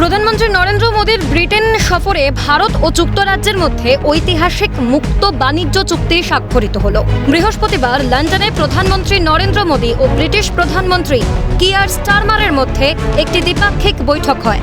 প্রধানমন্ত্রী নরেন্দ্র মোদীর ব্রিটেন সফরে ভারত ও যুক্তরাজ্যের মধ্যে ঐতিহাসিক মুক্ত বাণিজ্য চুক্তি স্বাক্ষরিত হল। বৃহস্পতিবার লন্ডনে প্রধানমন্ত্রী নরেন্দ্র মোদী ও ব্রিটিশ প্রধানমন্ত্রী কিয়ার স্টারমারের মধ্যে একটি দ্বিপাক্ষিক বৈঠক হয়।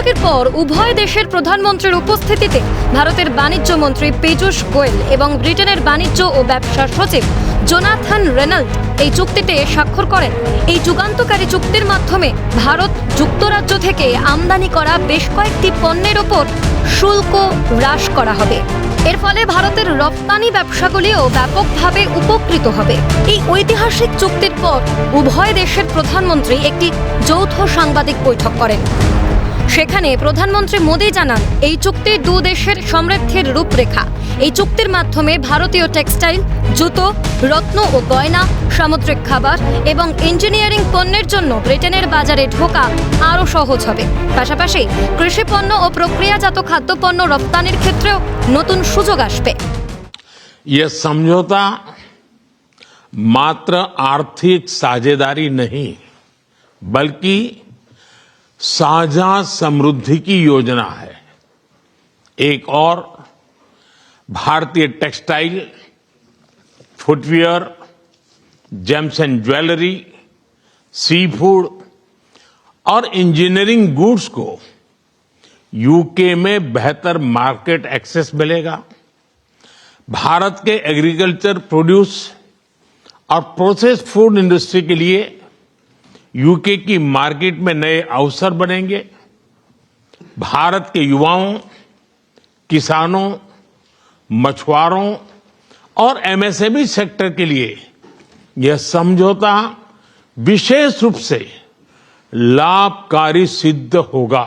বৈঠকের পর উভয় দেশের প্রধানমন্ত্রীর উপস্থিতিতে ভারতের বাণিজ্য মন্ত্রী পীযূষ গোয়েল এবং ব্রিটেনের বাণিজ্য ও ব্যবসা সচিব জোনাথন রেনাল্ড এই চুক্তিতে স্বাক্ষর করেন। এই যুগান্তকারী চুক্তির মাধ্যমে ভারত যুক্তরাজ্য থেকে আমদানি করা বেশ কয়েকটি পণ্যের ওপর শুল্ক হ্রাস করা হবে। এর ফলে ভারতের রপ্তানি ব্যবসাগুলিও ব্যাপকভাবে উপকৃত হবে। এই ঐতিহাসিক চুক্তির পর উভয় দেশের প্রধানমন্ত্রী একটি যৌথ সাংবাদিক বৈঠক করেন। সেখানে প্রধানমন্ত্রী মোদী জানান এই চুক্তি দু দেশের সমৃদ্ধির রূপরেখা এই চুক্তির মাধ্যমে ভারতীয় টেক্সটাইল জুতো রত্ন ও গয়না সামুদ্রিক খাবার এবং ইঞ্জিনিয়ারিং পণ্যের জন্য ব্রিটেনের বাজারে ঢোকা আরও সহজ হবে পাশাপাশি কৃষি পণ্য ও প্রক্রিয়াজাত খাদ্যপণ্য রপ্তানির ক্ষেত্রেও নতুন সুযোগ আসবে यह समझौता मात्र आर्थिक साझेदारी नहीं बल्कि साझा समृद्धि की योजना है। एक और, भारतीय textile, footwear, gems and jewellery seafood और इंजीनियरिंग गुड्स को यूके में बेहतर मार्केट एक्सेस मिलेगा। भारत के एग्रीकल्चर प्रोड्यूस और प्रोसेस फ़ूड इंडस्ट्री के लिए यूके की मार्केट में नए अवसर बनेंगे भारत के युवाओं किसानों मछुआरों और एमएसएमई सेक्टर के लिए यह समझौता विशेष रूप से लाभकारी सिद्ध होगा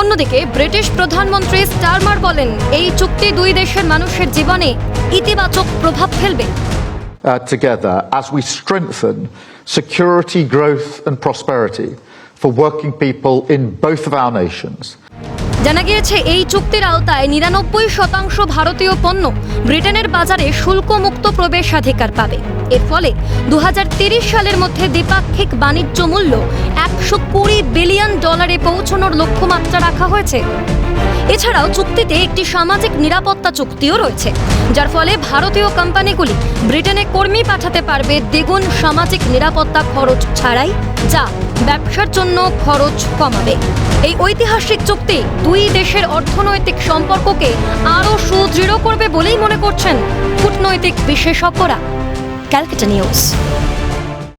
অন্যদিকে ব্রিটিশ প্রধানমন্ত্রী স্টারমার বলেন এই চুক্তি দুই দেশের মানুষের জীবনে ইতিবাচক প্রভাব ফেলবে uh, together as we strengthen security, growth, and prosperity for working people in both of our nations. জানা গিয়েছে এই চুক্তির আওতায় নিরানব্বই শতাংশ ভারতীয় পণ্য ব্রিটেনের বাজারে শুল্কমুক্ত প্রবেশাধিকার পাবে এর ফলে দু সালের মধ্যে দ্বিপাক্ষিক বাণিজ্য মূল্য একশো কুড়ি বিলিয়ন ডলারে পৌঁছানোর লক্ষ্যমাত্রা রাখা হয়েছে। এছাড়াও চুক্তিতে একটি সামাজিক নিরাপত্তা চুক্তিও রয়েছে, যার ফলে ভারতীয় কোম্পানিগুলি ব্রিটেনে কর্মী পাঠাতে পারবে দ্বিগুণ সামাজিক নিরাপত্তা খরচ ছাড়াই, যা ব্যবসার জন্য খরচ কমাবে। এই ঐতিহাসিক চুক্তি দুই দেশের অর্থনৈতিক সম্পর্ককে আরও সুদৃঢ় করবে বলেই মনে করছেন কূটনৈতিক বিশেষজ্ঞরা। Calcutta news.